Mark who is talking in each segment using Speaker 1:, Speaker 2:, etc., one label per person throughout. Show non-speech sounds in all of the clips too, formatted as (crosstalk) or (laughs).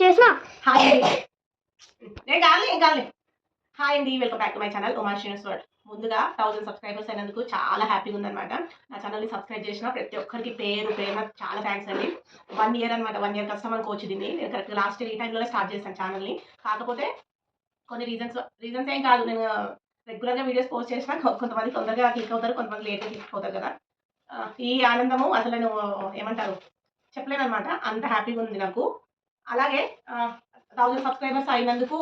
Speaker 1: చేసిన?
Speaker 2: హాయ్ అండి. నేను కాదు ఏం కాదు హాయ్ అండి welcome back to my channel. Uma Srinivas ముందుగా థౌసండ్ సబ్స్క్రైబర్స్ అయినందుకు చాలా హ్యాపీగా ఉందన్నమాట. నా ఛానల్ని సబ్స్క్రైబ్ చేసిన ప్రతి ఒక్కరికి పేరు పేరు చాలా థ్యాంక్స్ అండి. వన్ ఇయర్ అనమాట వన్ ఇయర్ కస్టమర్కి వచ్చింది నేను కరెక్ట్ లాస్ట్ ఇయర్ ఈ టైంలోనే స్టార్ట్ చేశాను ఛానల్ని. కాకపోతే కొన్ని రీజన్స్ రీజన్స్ ఏం కాదు. నేను రెగ్యులర్గా వీడియోస్ పోస్ట్ చేసిన కొంతమంది తొందరగా క్లిక్ అవుతారు కొంతమంది లేట్గా క్లిక్ అవుతారు కదా. ఈ ఆనందము అసలు నేను ఏమంటారు? చెప్పలేను అనమాట అంత హ్యాపీగా ఉంది నాకు. అలాగే థౌజండ్ సబ్స్క్రైబర్స్ అయినందుకు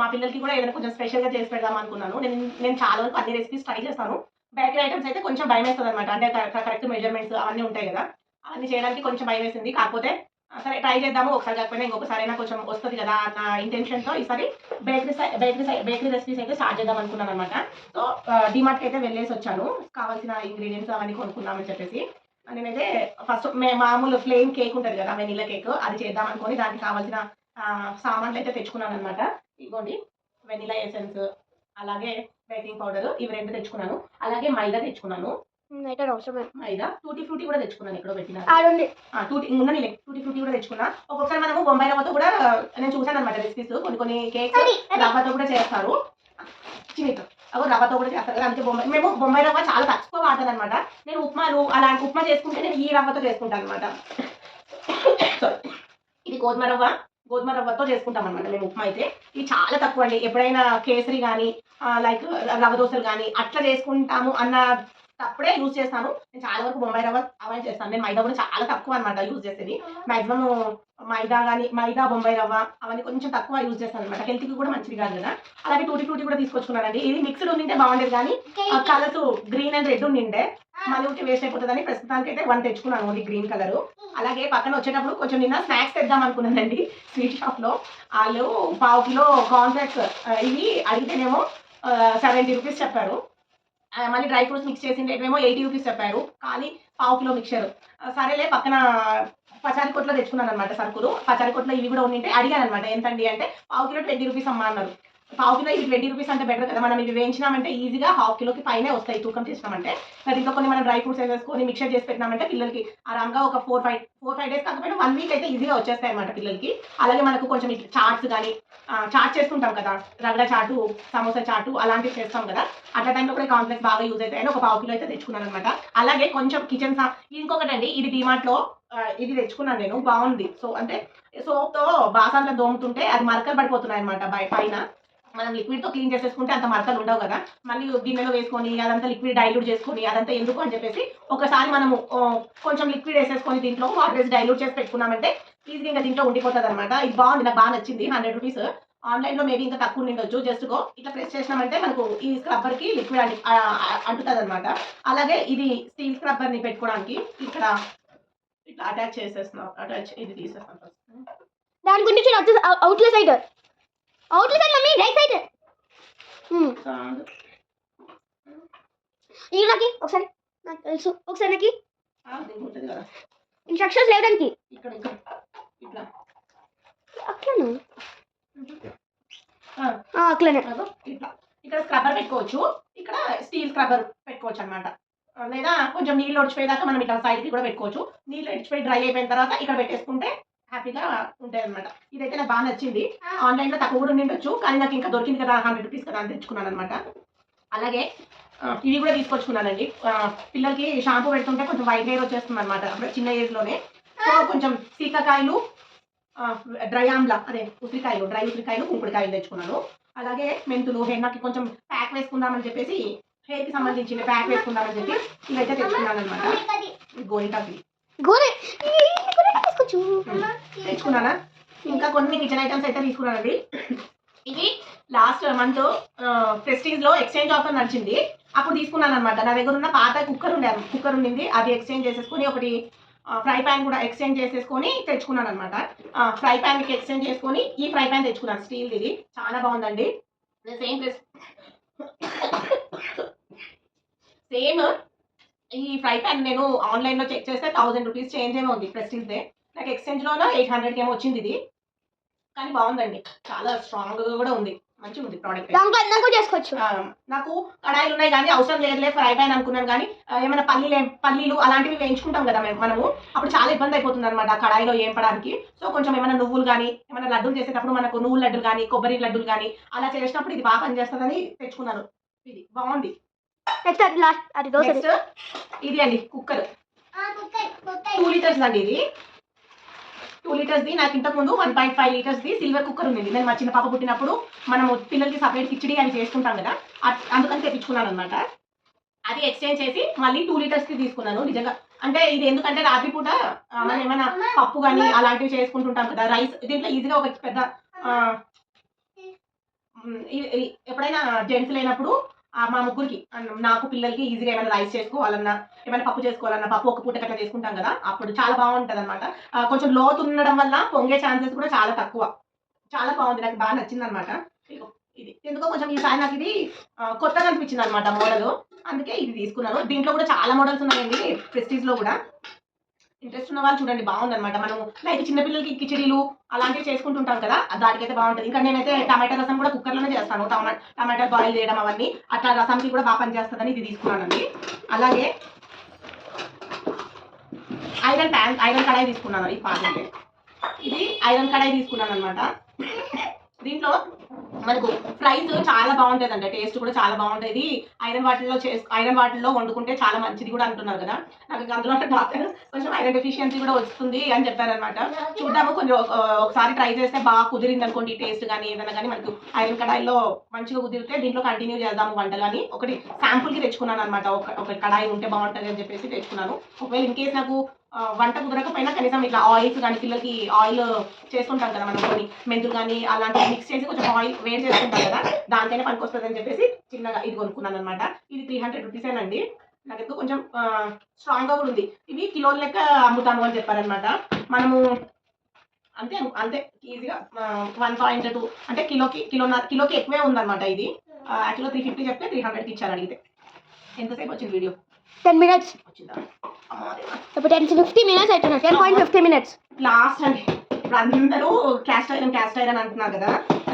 Speaker 2: మా పిల్లలకి కూడా ఏదైనా కొంచెం స్పెషల్గా చేసి పెడదాం అనుకున్నాను. నేను నేను చాలా వరకు అన్ని రెసిపీస్ ట్రై చేస్తాను. బేకరీ ఐటమ్స్ అయితే కొంచెం భయం వేస్తుంది అనమాట అంటే కరెక్ట్ మెజర్మెంట్స్ అవన్నీ ఉంటాయి కదా. అవన్నీ చేయడానికి కొంచెం భయం వేసింది. కాకపోతే సరే ట్రై చేద్దాము. ఒకసారి కాకపోయినా ఇంకొకసారి అయినా కొంచెం వస్తుంది కదా అన్న ఇంటెన్షన్తో ఈసారి బేకరీ బేకరీ బేకరీ రెసిపీస్ అయితే స్టార్ట్ చేద్దాం అనుకున్నాను అనమాట సో డిమార్ట్కి అయితే వెళ్ళేసి వచ్చాను. కావాల్సిన ఇంగ్రీడియంట్స్ అవన్నీ కొనుక్కుందామని చెప్పేసి. నేనైతే ఫస్ట్ మే మామూలు ప్లెయిన్ కేక్ ఉంటుంది కదా వెనీలా కేక్ అది చేద్దాం అనుకొని దానికి కావాల్సిన సామాన్లు అయితే తెచ్చుకున్నాను అనమాట ఇదిగోండి వెనిలా ఎసెన్స్ అలాగే బేకింగ్ పౌడర్ ఇవి రెండు తెచ్చుకున్నాను. అలాగే మైదా తెచ్చుకున్నాను. మైదా టూటీ ఫ్రూటీ కూడా తెచ్చుకున్నాను ఇక్కడ పెట్టిన. టూటీ ఫ్రూటీ కూడా తెచ్చుకున్నా. ఒక్కొక్కసారి మనము బొంబాయి రవ్వతో కూడా నేను చూసాను అనమాట రెసిపీస్ కొన్ని కొన్ని కేక్స్ రవ్వతో కూడా చేస్తారు. చిన్న అవి రవ్వతో కూడా చేస్తారు కదా అందుకే బొంబాయి మేము బొంబాయి రవ్వ చాలా తక్కువ వాడతాను అనమాట నేను ఉప్మాలు అలాంటి ఉప్మా చేసుకుంటే నేను ఈ రవ్వతో చేసుకుంటాను అనమాట ఇది గోధుమ రవ్వ. గోధుమ రవ్వతో చేసుకుంటాం అనమాట మేము ఉప్మా అయితే. ఇది చాలా తక్కువ అండి. ఎప్పుడైనా కేసరి కానీ లైక్ రవ్వ దోశలు కానీ అట్లా చేసుకుంటాము అన్న అప్పుడే యూజ్ చేస్తాను. నేను చాలా వరకు బొంబాయి రవ్వ అవాయిడ్ చేస్తాను. నేను మైదా కూడా చాలా తక్కువ అనమాట యూజ్ చేసేది. మాక్సిమం మైదా కానీ మైదా బొంబాయి రవ్వ అవన్నీ కొంచెం తక్కువ యూజ్ చేస్తాను అనమాట హెల్త్కి కూడా మంచిది కాదు కదా. అలాగే టూటీ ఫ్రూటీ కూడా తీసుకొచ్చుకున్నానండి. ఇది మిక్స్డ్ ఉండింటే బాగుండేది కానీ కలర్స్ గ్రీన్ అండ్ రెడ్ ఉండిండే మళ్ళీ ఒకటి వేస్ట్ అయిపోతుందని ప్రస్తుతానికి అయితే వన్ తెచ్చుకున్నాను ఓన్లీ గ్రీన్ కలర్ అలాగే పక్కన వచ్చేటప్పుడు కొంచెం నిన్న స్నాక్స్ తెద్దాం అనుకున్నానండి స్వీట్ షాప్లో. వాళ్ళు పావు కిలో కాన్ఫ్లెక్స్ ఇవి అడిగితేనేమో సెవెంటీ రూపీస్ చెప్పారు. మళ్ళీ డ్రై ఫ్రూట్స్ మిక్స్ చేసిండేమో ఎయిటీ రూపీస్ చెప్పారు. కానీ పావు కిలో మిక్చర్ సరేలే పక్కన పచారి కొట్లో తెచ్చుకున్నాను అనమాట సరుకులు. పచారి కొట్లో ఇవి కూడా ఉండింటే అడిగాను అనమాట ఎంతండి అంటే పావు కిలో ట్వంటీ రూపీస్ అమ్మా అన్నారు. పావు కిలో ఇది ట్వంటీ రూపీస్ అంటే బెటర్ కదా? మనం ఇవి వేయించినామంటే ఈజీగా హాఫ్ కిలోకి పైన వస్తాయి తూకం చేసినామంటే. దీంతో ఇంకా కొన్ని మనం డ్రై ఫ్రూట్స్ వేసేసుకొని మిక్సర్ చేసి పెట్టినామంటే పిల్లలకి ఆరామ్గా ఒక four five four five days కాకపోయినా వన్ వీక్ అయితే ఈజీగా వచ్చేస్తాయి అనమాట పిల్లలకి. అలాగే మనకు కొంచెం చాట్స్ కానీ చాట్ చేస్తుంటాం కదా? రగడ చాటు సమోసా చాటు అలాంటివి చేస్తాం కదా? అట్లా టైంలో కూడా కాంప్లెక్స్ బాగా యూజ్ అవుతాయని ఒక పావు కిలో అయితే తెచ్చుకున్నాను అనమాట అలాగే కొంచెం కిచెన్ సా ఇంకొకటి అండి ఇది డిమార్ట్లో ఇది తెచ్చుకున్నాను నేను బాగుంది. సో అంటే సోప్తో తో బాసాన్లో దోముతుంటే అది మరకలు పడిపోతున్నాయి అనమాట పైన. మనం లిక్విడ్తో క్లీన్ చేసేసుకుంటే అంత మరకలు ఉండవు కదా. మళ్ళీ గిన్నెలో వేసుకొని అదంతా లిక్విడ్ డైల్యూట్ చేసుకొని అదంతా ఎందుకు అని చెప్పేసి ఒకసారి మనము కొంచెం లిక్విడ్ వేసేసుకొని దీంట్లో వాటర్ వేసి డైల్యూట్ చేసి పెట్టుకున్నామంటే ఈజీగా ఇంకా దీంట్లో ఉండిపోతుంది అనమాట ఇది బాగుంది నాకు బాగా నచ్చింది హండ్రెడ్ రూపీస్ ఆన్లైన్లో మేబీ ఇంకా తక్కువ ఉండొచ్చు. జస్ట్ గో ఇట్లా ప్రెస్ చేసినామంటే మనకు ఈ స్క్రబ్బర్కి లిక్విడ్ అంటు అంటుతుంది అనమాట అలాగే ఇది స్టీల్ స్క్రబ్బర్ని పెట్టుకోవడానికి ఇక్కడ ఇట్లా అటాచ్ చేసేస్తున్నాం. అటాచ్ ఇది తీసేస్తాం
Speaker 1: దాని గురించి outlet side. Outlet side mummy right side. ఇది నాకు ఒకసారి. నాకు తెలుసు. ఒకసారి నాకు. ఇన్స్ట్రక్షన్స్ లేవు దానికి
Speaker 2: ఇక్కడ ఇక్కడ. ఇట్లా.
Speaker 1: అట్లనా అట్లనే
Speaker 2: ఇక్కడ స్క్రబ్బర్ పెట్టుకోవచ్చు. ఇక్కడ స్టీల్ స్క్రబ్బర్ పెట్టుకోవచ్చు అనమాట లేదా కొంచెం నీళ్ళు ఒడిచిపోయేదాకా మనం ఇట్లా side కి కూడా పెట్టుకోవచ్చు. నీళ్ళు ఒడిచిపోయి డ్రై అయిపోయిన తర్వాత ఇక్కడ పెట్టేసుకుంటే హ్యాపీగా ఉంటాయి అనమాట ఇదైతే నాకు బాగా నచ్చింది. ఆన్లైన్లో తక్కువ కూడా ఉండొచ్చు కానీ నాకు ఇంకా దొరికింది కదా హండ్రెడ్ రూపీస్ కదా అని తెచ్చుకున్నాను అనమాట అలాగే ఇవి కూడా తీసుకొచ్చుకున్నానండి. పిల్లలకి షాంపూ పెడుతుంటే కొంచెం వైట్ హెయిర్ వచ్చేస్తుంది అనమాట అప్పుడు చిన్న ఏజ్లోనే. సో కొంచెం సీకాకాయలు డ్రై ఆమ్లా అదే ఉసిరికాయలు డ్రై ఉసిరికాయలు కుంకుడుకాయలు తెచ్చుకున్నాను. అలాగే మెంతులు హెన్నకి కొంచెం ప్యాక్ వేసుకుందామని చెప్పేసి హెయిర్కి సంబంధించిన ప్యాక్ వేసుకుందామని చెప్పి ఇవైతే తెచ్చుకున్నాను అనమాట గోరింటాకి
Speaker 1: గోరే
Speaker 2: తెచ్చుకున్నానా? ఇంకా కొన్ని కిచెన్ ఐటమ్స్ అయితే తీసుకున్నానండి ఇది లాస్ట్ మంత్ ప్రెస్టీజ్లో ఎక్స్చేంజ్ ఆఫర్ నడిచింది. అప్పుడు తీసుకున్నాను అనమాట నా దగ్గర ఉన్న పాత కుక్కర్ ఉండే కుక్కర్ ఉండింది. అది ఎక్స్చేంజ్ చేసేసుకుని ఒకటి ఫ్రై ప్యాన్ కూడా ఎక్స్చేంజ్ చేసేసుకొని తెచ్చుకున్నాను అనమాట ఫ్రై ప్యాన్కి ఎక్స్చేంజ్ చేసుకొని ఈ ఫ్రై ప్యాన్ తెచ్చుకున్నాను. స్టీల్ ఇది. చాలా బాగుందండి. సేమ్ సేమ్ ఈ ఫ్రై ప్యాన్ నేను ఆన్లైన్లో చెక్ చేస్తే థౌసండ్ రూపీస్ చేంజ్ ఏమో ఉంది ప్రెస్టీజ్దే నాకు ఎక్స్చేంజ్ లోనో? ఎయిట్ హండ్రెడ్కి ఏమో వచ్చింది ఇది. కానీ బాగుందండి. చాలా స్ట్రాంగ్గా కూడా ఉంది. మంచిగా ఉంది ప్రోడక్ట్
Speaker 1: దాంట్లో చేసుకోవచ్చు.
Speaker 2: ఆ, నాకు కడాయిలు ఉన్నాయి కానీ అవసరం లేదులే ఫ్రై ప్యాన్ అనుకున్నాను కానీ ఏమైనా పల్లీలు పల్లీలు అలాంటివి వేయించుకుంటాం కదా మేము మనము. అప్పుడు చాలా ఇబ్బంది అయిపోతుంది అనమాట ఆ కడాయిలో ఏంపడానికి సో కొంచెం ఏమైనా నువ్వులు కానీ ఏమైనా లడ్డూలు చేసేటప్పుడు మనకు నువ్వుల లడ్డూలు కానీ కొబ్బరి లడ్డూలు కానీ అలా చేసినప్పుడు ఇది బాగా పనిచేస్తుందని తెచ్చుకున్నాను. ఇది బాగుంది.
Speaker 1: నెక్స్ట్ అది లాస్ట్ అది దోశ
Speaker 2: నెక్స్ట్ ఇది అండి కుక్కర్. టూ లీటర్స్ అండి ఇది. టూ లీటర్స్ ది నాకు ఇంతకు ముందు వన్ పాయింట్ ఫైవ్ లీటర్స్ ది సిల్వర్ కుక్కర్ ఉంది నేను మా చిన్న పాప పుట్టినప్పుడు మనం పిల్లలకి సపరేట్ కిచడి అవి చేసుకుంటాం కదా అందుకని తెప్పించుకున్నాను అనమాట అది ఎక్స్చేంజ్ చేసి మళ్ళీ టూ లీటర్స్కి తీసుకున్నాను నిజంగా. అంటే ఇది ఎందుకంటే రాత్రిపూట ఆ, మనం ఏమైనా పప్పు కానీ అలాంటివి చేసుకుంటుంటాం కదా రైస్ దీంట్లో ఈజీగా ఒక పెద్ద ఎప్పుడైనా జెంట్స్ లేనప్పుడు మా ముగ్గురికి నాకు పిల్లలకి ఈజీగా ఏమైనా రైస్ చేసుకోవాలన్నా ఏమైనా పప్పు చేసుకోవాలన్నా పప్పు ఒక పూట అట్లా చేసుకుంటాం కదా అప్పుడు చాలా బాగుంటుంది అనమాట కొంచెం లోతు ఉండడం వల్ల పొంగే ఛాన్సెస్ కూడా చాలా తక్కువ. చాలా బాగుంది నాకు బాగా నచ్చింది అనమాట ఇది. ఎందుకో కొంచెం ఈసారి నాకు ఇది కొత్తగా అనిపించింది అనమాట మోడల్ అందుకే ఇది తీసుకున్నాను. దీంట్లో కూడా చాలా మోడల్స్ ఉన్నాయండి ప్రెస్టీజ్లో కూడా. ఇంట్రెస్ట్ ఉన్న వాళ్ళు చూడండి బాగుందనమాట మనం లైక్ చిన్నపిల్లలకి కిచడీలు అలాంటివి చేసుకుంటుంటాం కదా దానికైతే బాగుంటుంది. ఇంకా నేనైతే టమాటా రసం కూడా కుక్కర్లోనే చేస్తాను. టమాటా టమాటా బాయిల్ చేయడం అవన్నీ అట్లా రసంకి కూడా బాగా పనిచేస్తుందని ఇది తీసుకున్నానండి. అలాగే ఐరన్ ప్యాన్ ఐరన్ కడాయి తీసుకున్నాను ఈ పాత్రలే ఇది ఐరన్ కడాయి తీసుకున్నాను అనమాట దీంట్లో మనకు ఫ్రైస్ చాలా బాగుంటుంది అండి టేస్ట్ కూడా చాలా బాగుంటుంది. ఐరన్ వాటిల్లో చేసు ఐరన్ వాటిల్లో వండుకుంటే చాలా మంచిది కూడా అంటున్నారు కదా. నాకు ఇంకా అందులో (laughs) డాక్టర్ కొంచెం ఐరన్ డెఫిషియన్సీ కూడా వస్తుంది అని చెప్పారనమాట చూద్దాము కొంచెం ఒకసారి ట్రై చేస్తే బాగా కుదిరింది అనుకోండి టేస్ట్ కానీ ఏదైనా కానీ మనకు ఐరన్ కడాయిలో మంచిగా కుదిరితే దీంట్లో కంటిన్యూ చేద్దాము వంటలు అని. ఒకటి శాంపుల్కి తెచ్చుకున్నాను అనమాట ఒక ఒక కడాయి ఉంటే బాగుంటుంది అని చెప్పేసి తెచ్చుకున్నాను. ఒకవేళ ఇన్ కేస్ నాకు వంట కుదరకపోయినా కనీసం ఇట్లా ఆయిల్స్ కానీ పిల్లలకి ఆయిల్ చేసుకుంటాం కదా మనం కొన్ని మెంతులు కానీ అలాంటివి మిక్స్ చేసి కొంచెం ఆయిల్ వేడి చేసుకుంటాం కదా దానికైనా పనికొస్తుంది అని చెప్పేసి చిన్నగా ఇది కొనుక్కున్నాను అనమాట ఇది త్రీ హండ్రెడ్ రూపీసేనండి నాకు ఎందుకు కొంచెం స్ట్రాంగ్గా కూడా ఉంది. ఇవి కిలోల లెక్క అమ్ముతాను అని చెప్పారనమాట మనము అంతే అంతే ఈజీగా వన్ పాయింట్ టూ అంటే కిలోకి కిలో కిలోకి ఎక్కువే ఉందన్నమాట ఇది. యాక్చువల్గా త్రీ ఫిఫ్టీ చెప్తే త్రీ హండ్రెడ్కి ఇచ్చారు అడిగితే. ఎంతసేపు వచ్చింది వీడియో?
Speaker 1: Ten minutes. ఇప్పుడు టెన్ ఫిఫ్టీ మినిట్స్ అవుతున్నాయి ten point fifty minutes.
Speaker 2: Last అండి. ఇప్పుడు అందరూ క్యాస్ట్ ఐరన్ క్యాస్ట్ ఐరన్ అంటున్నారు కదా.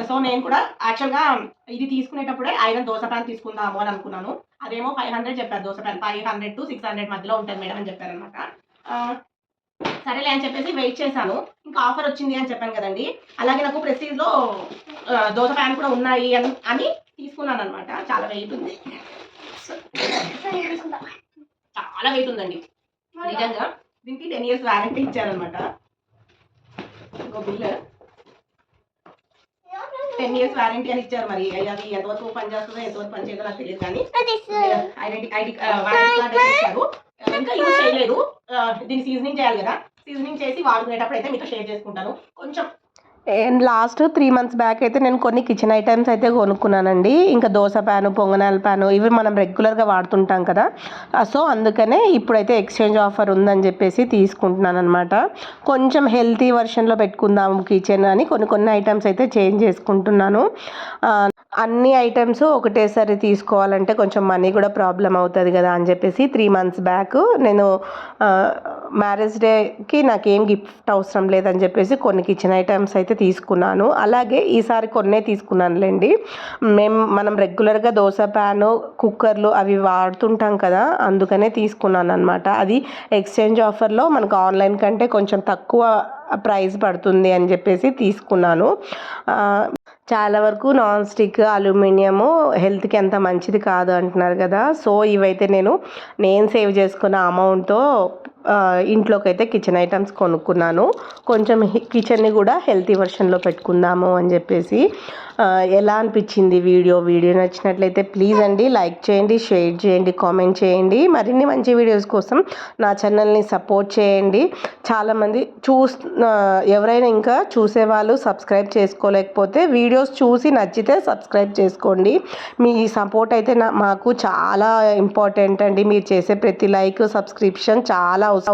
Speaker 2: సో నేను కూడా యాక్చువల్గా ఇది తీసుకునేటప్పుడే ఐరన్ దోశ ప్యాన్ తీసుకుందాము అని అనుకున్నాను. అదేమో ఫైవ్ హండ్రెడ్ చెప్పారు dosa pan. Five hundred to six hundred మధ్యలో ఉంటుంది మేడం అని చెప్పారనమాట సరేలే అని చెప్పేసి వెయిట్ చేశాను. ఇంకా ఆఫర్ వచ్చింది అని చెప్పాను కదండి. అలాగే నాకు ప్రెస్టీజ్లో దోశ ప్యాన్ కూడా ఉన్నాయి అని అని తీసుకున్నాను అనమాట. చాలా వెయిట్ ఉంది. చాలా వెయిట్ ఉందండి. నిజంగా దీనికి టెన్ ఇయర్స్ వారంటీ ఇచ్చారనమాట ఇంకో బిల్ టెన్ ఇయర్స్ వారంటీ అని ఇచ్చారు మరి. అది ఎంతవరకు పని చేస్తుందో ఎంతవరకు పని చేయదో నాకు తెలియదు కానీ. ఐడెంటి ఐడి కార్డ్ అయితే ఇచ్చారు. ఇంకా యూజ్ చేయలేదు. దీన్ని సీజనింగ్ చేయాలి కదా. సీజనింగ్ చేసి వాడుకునేటప్పుడు అయితే మీతో షేర్ చేసుకుంటాను. కొంచెం
Speaker 3: and last three months back అయితే నేను కొన్ని కిచెన్ ఐటమ్స్ అయితే కొనుక్కున్నానండి. ఇంకా దోశ ప్యాను పొంగనాల ప్యాను ఇవి మనం రెగ్యులర్గా వాడుతుంటాం కదా. సో అందుకనే ఇప్పుడైతే ఎక్స్చేంజ్ ఆఫర్ ఉందని చెప్పేసి తీసుకుంటున్నాను అనమాట కొంచెం హెల్తీ వర్షన్లో పెట్టుకుందాము కిచెన్ అని కొన్ని కొన్ని ఐటమ్స్ అయితే చేంజ్ చేసుకుంటున్నాను. అన్ని ఐటమ్స్ ఒకటేసారి తీసుకోవాలంటే కొంచెం మనీ కూడా ప్రాబ్లం అవుతుంది కదా అని చెప్పేసి త్రీ మంత్స్ బ్యాక్ నేను మ్యారేజ్ డేకి నాకేం గిఫ్ట్ అవసరం లేదని చెప్పేసి కొన్ని కిచెన్ ఐటమ్స్ అయితే తీసుకున్నాను. అలాగే ఈసారి కొన్నే తీసుకున్నానులేండి. మేము మనం రెగ్యులర్గా దోశ ప్యాను కుక్కర్లు అవి వాడుతుంటాం కదా అందుకనే తీసుకున్నాను అనమాట అది ఎక్స్చేంజ్ ఆఫర్లో మనకు ఆన్లైన్ కంటే కొంచెం తక్కువ ప్రైస్ పడుతుంది అని చెప్పేసి తీసుకున్నాను. చాలా వరకు నాన్ స్టిక్ అల్యూమినియము హెల్త్కి ఎంత మంచిది కాదు అంటున్నారు కదా. సో ఇవైతే నేను నేను సేవ్ చేసుకున్న అమౌంట్తో ఇంట్లోకి అయితే కిచెన్ ఐటమ్స్ కొనుక్కున్నాను. కొంచెం కిచెన్ని కూడా హెల్తీ వర్షన్లో పెట్టుకుందాము అని చెప్పేసి ఎలా అనిపించింది వీడియో? వీడియో నచ్చినట్లయితే ప్లీజ్ అండి లైక్ చేయండి షేర్ చేయండి కామెంట్ చేయండి. మరిన్ని మంచి వీడియోస్ కోసం నా ఛానల్ని సపోర్ట్ చేయండి. చాలామంది చూస్ ఎవరైనా ఇంకా చూసేవాళ్ళు సబ్స్క్రైబ్ చేసుకోలేకపోతే వీడియోస్ చూసి నచ్చితే సబ్స్క్రైబ్ చేసుకోండి. మీ సపోర్ట్ అయితే నా మాకు చాలా ఇంపార్టెంట్ అండి. మీరు చేసే ప్రతి లైక్ సబ్స్క్రిప్షన్ చాలా అవసరం.